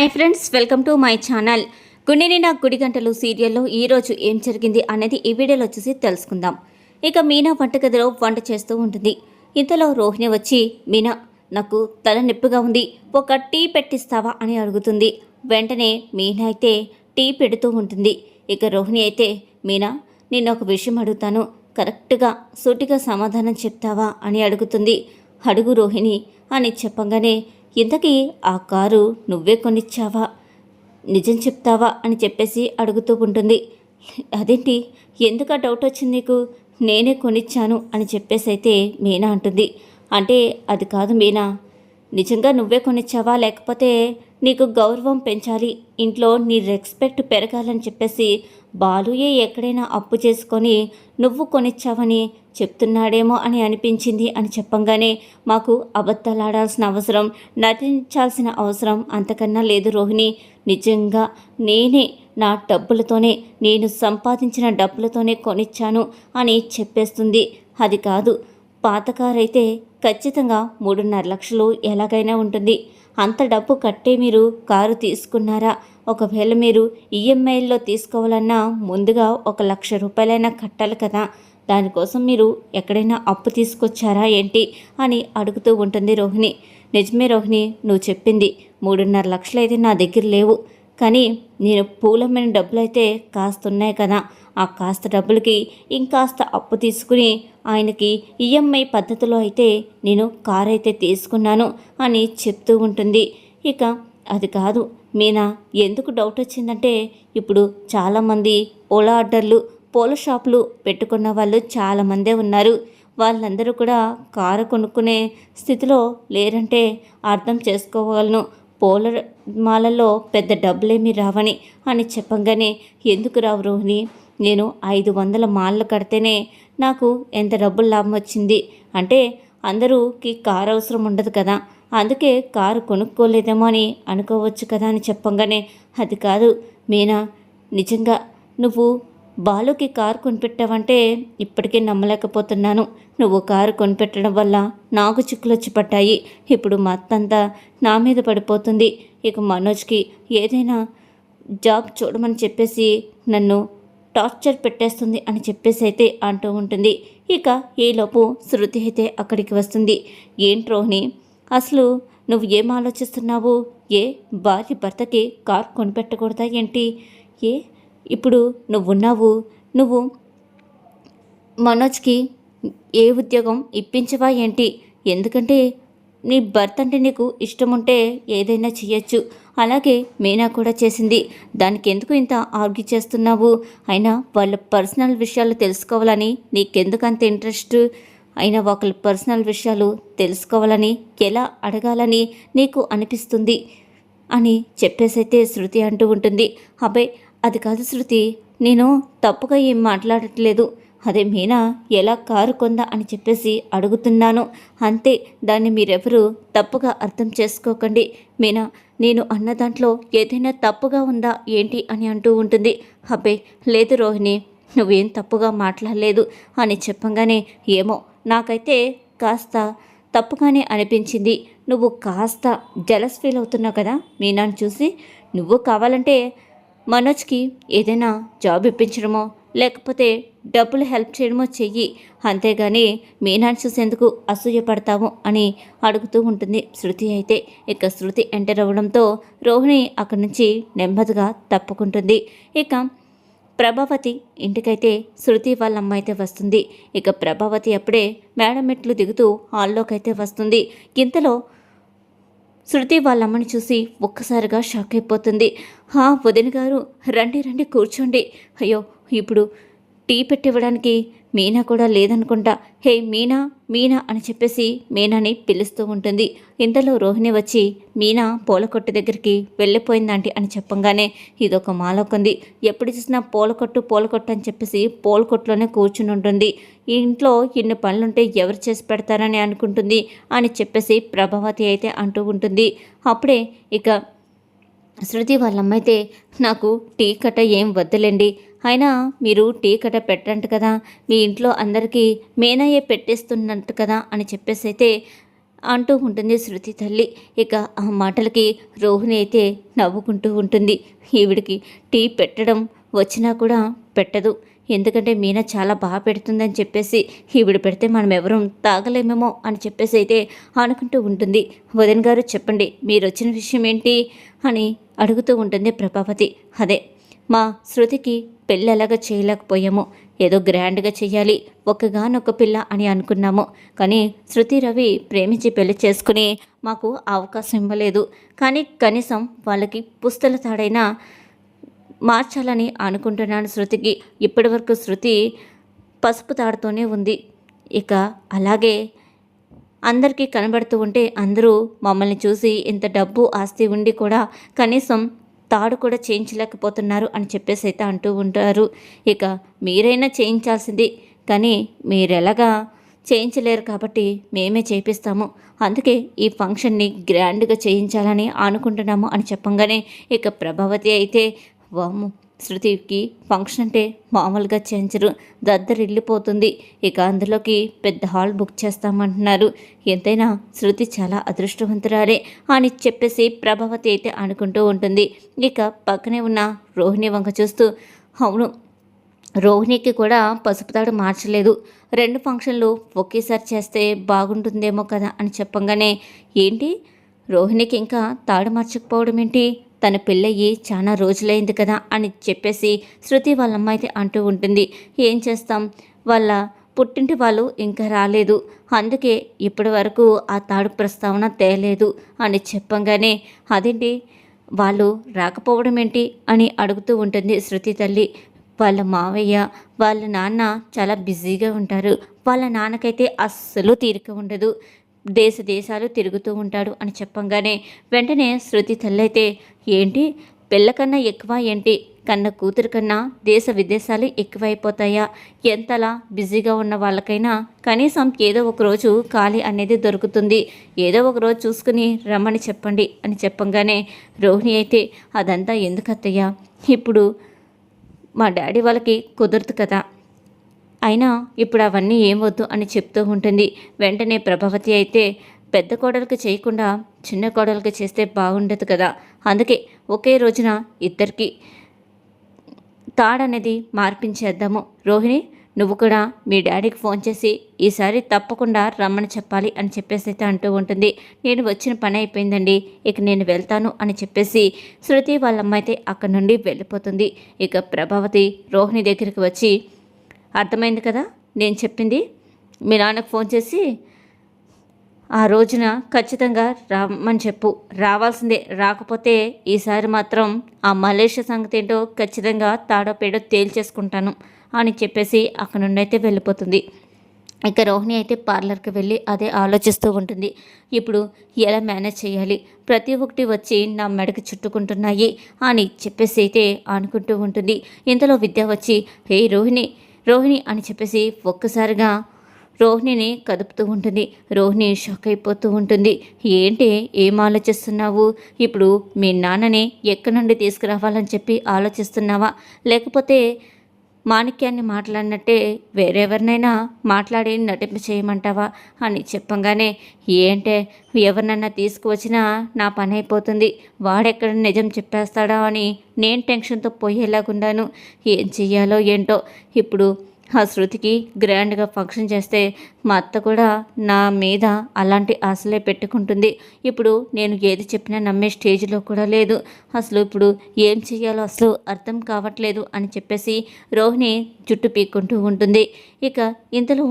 Hi friends welcome to my channel. గుండె నిండా గుడి గంటలు సీరియల్లో ఈరోజు ఏం జరిగింది అనేది ఈ వీడియోలో వచ్చేసి తెలుసుకుందాం. ఇక మీనా వంటగదిలో వంట చేస్తూ ఉంటుంది. ఇంతలో రోహిణి వచ్చి మీనా నాకు తల నొప్పిగా ఉంది. ఒక టీ పెట్టిస్తావా? అని అడుగుతుంది. వెంటనే మీనా అయితే టీ పెడుతూ ఉంటుంది. ఇక రోహిణి అయితే మీనా నేను ఒక విషయం అడుగుతాను. కరెక్ట్గా సూటిగా సమాధానం చెప్తావా? అని అడుగుతుంది. అడుగు రోహిణి అని చెప్పగానే ఇంతకీ ఆ కారు నువ్వే కొనిచ్చావా? నిజం చెప్తావా? అని చెప్పేసి అడుగుతూ ఉంటుంది. అదేంటి? ఎందుకు ఆ డౌట్ వచ్చింది నీకు? నేనే కొనిచ్చాను అని చెప్పేసి అయితే మీనా అంటుంది. అంటే అది కాదు మీనా. నిజంగా నువ్వే కొనిచ్చావా? లేకపోతే నీకు గౌరవం పెంచాలి. ఇంట్లో నీ రెస్పెక్ట్ పెరగాలని చెప్పేసి బాలుయే ఎక్కడైనా అప్పు చేసుకొని నువ్వు కొనిచ్చావని చెప్తున్నాడేమో అని అనిపించింది అని చెప్పంగానే మాకు అబద్ధాలాడాల్సిన అవసరం నటించాల్సిన అవసరం అంతకన్నా లేదు రోహిణి. నిజంగా నేనే నా డబ్బులతోనే నేను సంపాదించిన డబ్బులతోనే కొనిచ్చాను అని చెప్పేస్తుంది. అది కాదు పాత ఖచ్చితంగా మూడున్నర లక్షలు ఎలాగైనా ఉంటుంది. అంత డబ్బు కట్టే మీరు కారు తీసుకున్నారా? ఒకవేళ మీరు ఈఎంఐల్లో తీసుకోవాలన్నా ముందుగా ఒక లక్ష రూపాయలైనా కట్టాలి కదా. దానికోసం మీరు ఎక్కడైనా అప్పు తీసుకొచ్చారా ఏంటి? అని అడుగుతూ ఉంటుంది రోహిణి. నిజమే రోహిణి నువ్వు చెప్పింది. మూడున్నర లక్షలు అయితే నా దగ్గర లేవు. కానీ నేను పూలమైన డబ్బులు అయితే కాస్త ఉన్నాయి కదా. ఆ కాస్త డబ్బులకి ఇంకాస్త అప్పు తీసుకుని ఆయనకి ఈఎంఐ పద్ధతిలో అయితే నేను కార్ అయితే తీసుకున్నాను అని చెప్తూ ఉంటుంది. ఇక అది కాదు మీనా ఎందుకు డౌట్ వచ్చిందంటే ఇప్పుడు చాలామంది ఓలా ఆర్డర్లు పూల షాపులు పెట్టుకున్న వాళ్ళు చాలామందే ఉన్నారు. వాళ్ళందరూ కూడా కారు కొనుక్కునే స్థితిలో లేరంటే అర్థం చేసుకోగలను పూల మాలలో పెద్ద డబ్బులేమీ రావని అని చెప్పంగానే ఎందుకు రావు రోహిణి? నేను ఐదు వందల మాలలు కడితేనే నాకు ఎంత డబ్బులు లాభం వచ్చింది? అంటే అందరూకి కారు అవసరం ఉండదు కదా అందుకే కారు కొనుక్కోలేదేమో అని అనుకోవచ్చు కదా అని చెప్పంగానే అది కాదు మీనా నిజంగా నువ్వు బాలుకి కారు కొనిపెట్టావంటే ఇప్పటికే నమ్మలేకపోతున్నాను. నువ్వు కారు కొనిపెట్టడం వల్ల నాకు చిక్కులొచ్చి పట్టాయి ఇప్పుడు మత్తంతా నా మీద పడిపోతుంది. ఇక మనోజ్కి ఏదైనా జాబ్ చూడమని చెప్పేసి నన్ను టార్చర్ పెట్టేస్తుంది అని చెప్పేసి అయితే అంటూ ఉంటుంది. ఇక ఈలోపు శృతి అయితే అక్కడికి వస్తుంది. ఏంటి రోహిణి అసలు నువ్వు ఏం ఆలోచిస్తున్నావు? ఏ భార్య భర్తకి కార్ కొనిపెట్టకూడదా ఏంటి? ఏ ఇప్పుడు నువ్వున్నావు. నువ్వు మనోజ్కి ఏ ఉద్యోగం ఇప్పించవా ఏంటి? ఎందుకంటే నీ భర్త అంటే నీకు ఇష్టం ఉంటే ఏదైనా చేయొచ్చు అలాగే మీనా కూడా చేసింది. దానికి ఎందుకు ఇంత ఆర్గ్యూ చేస్తున్నావు? అయినా వాళ్ళ పర్సనల్ విషయాలు తెలుసుకోవాలని నీకెందుకు అంత ఇంట్రెస్ట్? అయినా ఒకళ్ళ పర్సనల్ విషయాలు తెలుసుకోవాలని ఎలా అడగాలని నీకు అనిపిస్తుంది? అని చెప్పేసైతే శృతి అంటూ ఉంటుంది. అబ్బాయి అది కాదు శృతి నేను తప్పుగా ఏం మాట్లాడట్లేదు. అదే మీనా ఎలా కారు కొందా అని చెప్పేసి అడుగుతున్నాను. అంతే దాన్ని మీరెవరూ తప్పుగా అర్థం చేసుకోకండి. మీనా నేను అన్న దాంట్లో ఏదైనా తప్పుగా ఉందా ఏంటి అని అంటూ ఉంటుంది. అబ్బే లేదు రోహిణి నువ్వేం తప్పుగా మాట్లాడలేదు అని చెప్పంగానే ఏమో నాకైతే కాస్త తప్పుగానే అనిపించింది. నువ్వు కాస్త జలస్ ఫీల్ అవుతున్నావు కదా మీనాను చూసి. నువ్వు కావాలంటే మనోజ్కి ఏదైనా జాబ్ ఇప్పించడమో లేకపోతే డబ్బులు హెల్ప్ చేయడమో చెయ్యి. అంతేగాని మీనాన్ని చూసేందుకు అసూయపడతాము అని అడుగుతూ ఉంటుంది శృతి అయితే. ఇక శృతి ఎంటర్ అవ్వడంతో రోహిణి అక్కడి నుంచి నెమ్మదిగా తప్పుకుంటుంది. ఇక ప్రభావతి ఇంటికైతే శృతి వాళ్ళ అమ్మ అయితే వస్తుంది. ఇక ప్రభావతి అప్పుడే మేడం మెట్లు దిగుతూ హాల్లోకైతే వస్తుంది. ఇంతలో శృతి వాళ్ళమ్మని చూసి ఒక్కసారిగా షాక్ అయిపోతుంది. హా వదిన గారు రండి రండి కూర్చోండి. అయ్యో ఇప్పుడు టీ పెట్టివ్వడానికి మీనా కూడా లేదనుకుంటా. హే మీనా మీనా అని చెప్పేసి మీనాని పిలుస్తూ ఉంటుంది. ఇంతలో రోహిణి వచ్చి మీనా పూలకొట్టు దగ్గరికి వెళ్ళిపోయిందంటే అని చెప్పంగానే ఇదొక మాలోకుంది ఎప్పుడు చూసినా పూలకొట్టు పూలకొట్టు అని చెప్పేసి పూలకొట్టులోనే కూర్చుని ఉంటుంది. ఇంట్లో ఇన్ని పనులుంటే ఎవరు చేసి పెడతారని అనుకుంటుంది అని చెప్పేసి ప్రభావతి అయితే అంటూ ఉంటుంది. అప్పుడే ఇక శృతి వాళ్ళమ్మైతే నాకు టీ కట్ట ఏం వద్దులేండి. అయినా మీరు టీ కట్ట పెట్టంట కదా మీ ఇంట్లో అందరికీ మేనయ్య పెట్టేస్తున్నట్టు కదా అని చెప్పేసి అయితే అంటూ ఉంటుంది శృతి తల్లి. ఇక ఆ మాటలకి రోహిణి అయితే నవ్వుకుంటూ ఉంటుంది. ఈవిడికి టీ పెట్టడం వచ్చినా కూడా పెట్టదు. ఎందుకంటే మీనా చాలా బాగా పెడుతుందని చెప్పేసి ఈవిడ పెడితే మనం ఎవరూ తాగలేమేమో అని చెప్పేసి అయితే అనుకుంటూ ఉంటుంది. వదిన గారు చెప్పండి మీరు వచ్చిన విషయం ఏంటి అని అడుగుతూ ఉంటుంది ప్రభావతి. అదే మా శృతికి పెళ్ళి చేయలేకపోయాము. ఏదో గ్రాండ్గా చేయాలి ఒక్కగానొక్క పిల్ల అని అనుకున్నాము. కానీ శృతి రవి ప్రేమించి పెళ్ళి చేసుకుని మాకు అవకాశం ఇవ్వలేదు. కానీ కనీసం వాళ్ళకి పుస్తల తాడైనా మార్చాలని అనుకుంటున్నాను శృతికి. ఇప్పటివరకు శృతి పసుపు తాడుతూనే ఉంది. ఇక అలాగే అందరికీ కనబడుతూ ఉంటే అందరూ మమ్మల్ని చూసి ఇంత డబ్బు ఆస్తి ఉండి కూడా కనీసం తాడు కూడా చేయించలేకపోతున్నారు అని చెప్పేసి అయితే అంటూ ఉంటారు. ఇక మీరైనా చేయించాల్సింది. కానీ మీరెలాగా చేయించలేరు కాబట్టి మేమే చేపిస్తాము. అందుకే ఈ ఫంక్షన్ని గ్రాండ్గా చేయించాలని అనుకుంటున్నాము అని చెప్పంగానే ఇక ప్రభావతి అయితే వాము శృతికి ఫంక్షన్ అంటే మామూలుగా చేయించరు దద్దరిల్లిపోతుంది. ఇక అందులోకి పెద్ద హాల్ బుక్ చేస్తామంటున్నారు. ఎంతైనా శృతి చాలా అదృష్టవంతురాలే అని చెప్పేసి ప్రభావతి అయితే అనుకుంటూ ఉంటుంది. ఇక పక్కనే ఉన్న రోహిణి వంక చూస్తూ అవును రోహిణికి కూడా పసుపు తాడు మార్చలేదు. రెండు ఫంక్షన్లు ఒకేసారి చేస్తే బాగుంటుందేమో కదా అని చెప్పంగానే ఏంటి? రోహిణికి ఇంకా తాడు మార్చకపోవడం ఏంటి తన పెళ్ళయ్యి చాలా రోజులైంది కదా అని చెప్పేసి శృతి వాళ్ళ అమ్మ అయితే అంటూ ఉంటుంది. ఏం చేస్తాం? వాళ్ళ పుట్టింటి వాళ్ళు ఇంకా రాలేదు. అందుకే ఇప్పటి వరకు ఆ తాడు ప్రస్తావన తేలేదు అని చెప్పంగానే అదేంటి? వాళ్ళు రాకపోవడం ఏంటి? అని అడుగుతూ ఉంటుంది శృతి తల్లి. వాళ్ళ మావయ్య వాళ్ళ నాన్న చాలా బిజీగా ఉంటారు. వాళ్ళ నాన్నకైతే అస్సలు తీరిక ఉండదు. దేశ దేశాలు తిరుగుతూ ఉంటాడు అని చెప్పంగానే వెంటనే శృతి తల్లైతే ఏంటి? పిల్లకన్నా ఎక్కువ ఏంటి? కన్న కూతురు కన్నా దేశ విదేశాలు ఎక్కువైపోతాయా? ఎంతలా బిజీగా ఉన్న వాళ్ళకైనా కనీసం ఏదో ఒక రోజు ఖాళీ అనేది దొరుకుతుంది. ఏదో ఒక రోజు చూసుకుని రమ్మని చెప్పండి అని చెప్పంగానే రోహిణి అయితే అదంతా ఎందుకు అత్తయ్యా ఇప్పుడు మా డాడీ వాళ్ళకి కుదరదు కదా. అయినా ఇప్పుడు అవన్నీ ఏం వద్దు అని చెప్తూ ఉంటుంది. వెంటనే ప్రభావతి అయితే పెద్ద కోడలికి చేయకుండా చిన్న కోడలికి చేస్తే బాగుండదు కదా. అందుకే ఒకే రోజున ఇద్దరికి తాడనేది మార్పించేద్దాము. రోహిణి నువ్వు కూడా మీ డాడీకి ఫోన్ చేసి ఈసారి తప్పకుండా రమ్మని చెప్పాలి అని చెప్పేసి అయితే అంటూ ఉంటుంది. నేను వచ్చిన పని అయిపోయిందండి. ఇక నేను వెళ్తాను అని చెప్పేసి శృతి వాళ్ళ అమ్మ అయితే అక్కడి నుండి వెళ్ళిపోతుంది. ఇక ప్రభావతి రోహిణి దగ్గరికి వచ్చి అర్థమైంది కదా? నేను చెప్పింది. మీ నాన్నకు ఫోన్ చేసి ఆ రోజున ఖచ్చితంగా రమ్మని చెప్పు. రావాల్సిందే. రాకపోతే ఈసారి మాత్రం ఆ మలేషియా సంగతి ఏంటో ఖచ్చితంగా తాడోపేడో తేల్చేసుకుంటాను అని చెప్పేసి అక్కడ నుండి అయితే వెళ్ళిపోతుంది. ఇక రోహిణి అయితే పార్లర్కి వెళ్ళి అదే ఆలోచిస్తూ ఉంటుంది. ఇప్పుడు ఎలా మేనేజ్ చేయాలి? ప్రతి ఒక్కటి వచ్చి నా మెడకి చుట్టుకుంటున్నాయి అని చెప్పేసి అయితే అనుకుంటూ ఉంటుంది. ఇంతలో విద్య వచ్చి హే రోహిణి రోహిణి అని చెప్పేసి ఒక్కసారిగా రోహిణిని కదుపుతూ ఉంటుంది. రోహిణి షాక్ అయిపోతూ ఉంటుంది. ఏంటి? ఏం ఆలోచిస్తున్నావు? ఇప్పుడు మీ నాన్నని ఎక్కడి నుండి తీసుకురావాలని చెప్పి ఆలోచిస్తున్నావా? లేకపోతే మాణిక్యాన్ని మాట్లాడినట్టే వేరెవరినైనా మాట్లాడి నటింప చేయమంటావా అని చెప్పంగానే ఏంటే ఎవరినన్నా తీసుకువచ్చినా నా పని అయిపోతుంది. వాడెక్కడ నిజం చెప్పేస్తాడా అని నేను టెన్షన్తో పోయేలాగుండాను. ఏం చెయ్యాలో ఏంటో ఇప్పుడు ఆ శృతికి గ్రాండ్గా ఫంక్షన్ చేస్తే మా అత్త కూడా నా మీద అలాంటి ఆశలే పెట్టుకుంటుంది. ఇప్పుడు నేను ఏది చెప్పినా నమ్మే స్టేజ్లో కూడా లేదు. అసలు ఇప్పుడు ఏం చేయాలో అసలు అర్థం కావట్లేదు అని చెప్పేసి రోహిణి జుట్టు పీక్కుంటూ ఉంటుంది. ఇక ఇంతలో